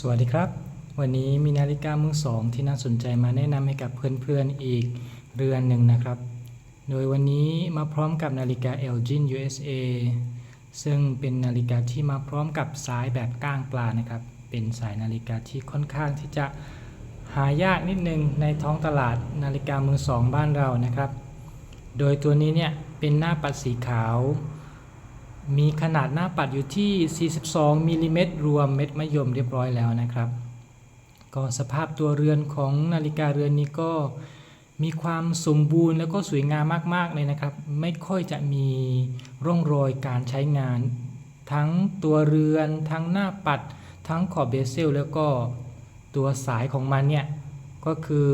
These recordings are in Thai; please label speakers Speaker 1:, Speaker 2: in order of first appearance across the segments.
Speaker 1: สวัสดีครับ วันนี้มีนาฬิกามือสองที่น่าสนใจมาแนะนำให้กับเพื่อนๆอีกเรือนหนึ่งนะครับ โดยวันนี้มาพร้อมกับนาฬิกา Elgin USA ซึ่งเป็นนาฬิกาที่มาพร้อมกับสายแบบก้างปลานะครับ เป็นสายนาฬิกาที่ค่อนข้างที่จะหายากนิดนึงในท้องตลาดนาฬิกามือสองบ้านเรานะครับ โดยตัวนี้เนี่ยเป็นหน้าปัดสีขาว มีขนาดหน้าปัดอยู่ที่ 42มิลลิเมตรรวมเม็ดมะยมเรียบร้อยแล้วนะครับ ก็สภาพตัวเรือนของนาฬิกาเรือนนี้ก็มีความสมบูรณ์แล้วก็สวยงามมากๆเลยนะครับ ไม่ค่อยจะมีร่องรอยการใช้งาน ทั้งตัวเรือน ทั้งหน้าปัด ทั้งขอบเบเซลแล้วก็ตัวสายของมันเนี่ย ก็คือ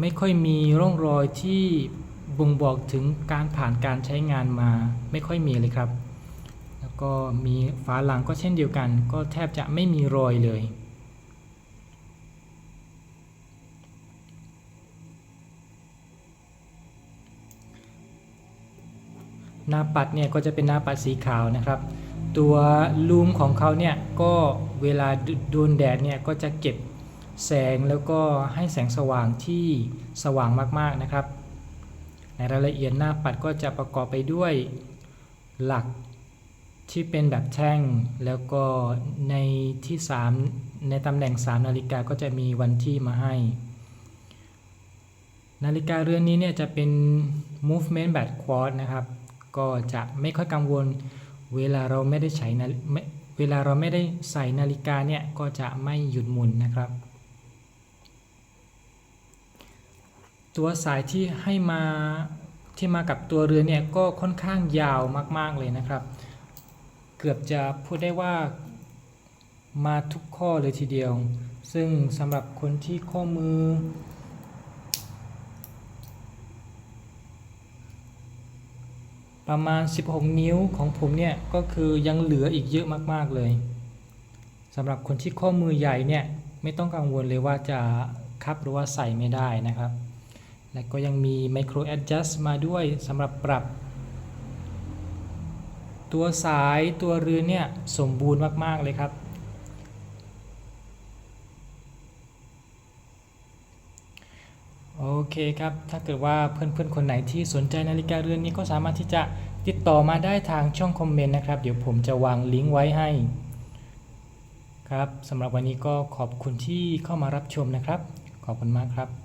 Speaker 1: ไม่ค่อยมีร่องรอยที่ บ่งบอกถึงการผ่านการใช้งานมาไม่ค่อยมีเลยครับ แล้วก็มีฝาหลังก็เช่นเดียวกัน ก็แทบจะไม่มีรอยเลย หน้าปัดเนี่ยก็จะเป็นหน้าปัดสีขาวนะครับ ตัวลูมของเขาเนี่ยก็เวลาโดนแดดเนี่ยก็จะเก็บแสงแล้วก็ให้แสงสว่างที่สว่างมากๆนะครับ ในรายละเอียดหน้าปัดก็จะประกอบไปด้วยหลักที่เป็นแบบแท่ง แล้วก็ในที่ 3 ในตำแหน่ง 3 นาฬิกาก็จะมีวันที่มาให้ นาฬิกาเรือนนี้เนี่ยจะเป็น movement แบบ quad นะครับ ก็จะไม่ค่อยกังวลเวลาเราไม่ได้ใช้นาเวลาเราไม่ได้ใส่นาฬิกาเนี่ยก็จะไม่หยุดหมุนนะครับ ตัวสายที่ให้มาที่มากับตัวเรือเนี่ยก็ค่อนข้างยาวมาก ๆเลยนะครับ เกือบจะพูดได้ว่ามาทุกข้อเลยทีเดียว ซึ่งสำหรับคนที่ข้อมือ ประมาณ 16 นิ้วของผมเนี่ยก็คือยังเหลืออีกเยอะมากๆเลยสำหรับคนที่ข้อมือใหญ่เนี่ยไม่ต้องกังวลเลยว่าจะคับหรือว่าใส่ไม่ได้นะครับ และก็ยังมี Micro Adjust มาด้วยสำหรับปรับ ตัวสายตัวเรือเนี่ยสมบูรณ์มาก ๆ เลยครับ โอเคครับ ถ้าเกิดว่าเพื่อน ๆ คนไหนที่สนใจนาฬิกาเรือนนี้ก็สามารถที่จะติดต่อมาได้ทางช่องคอมเมนต์นะครับ เดี๋ยวผมจะวางลิงก์ไว้ให้ ครับสำหรับวันนี้ก็ขอบคุณที่เข้ามารับชมนะครับ ขอบคุณมากครับ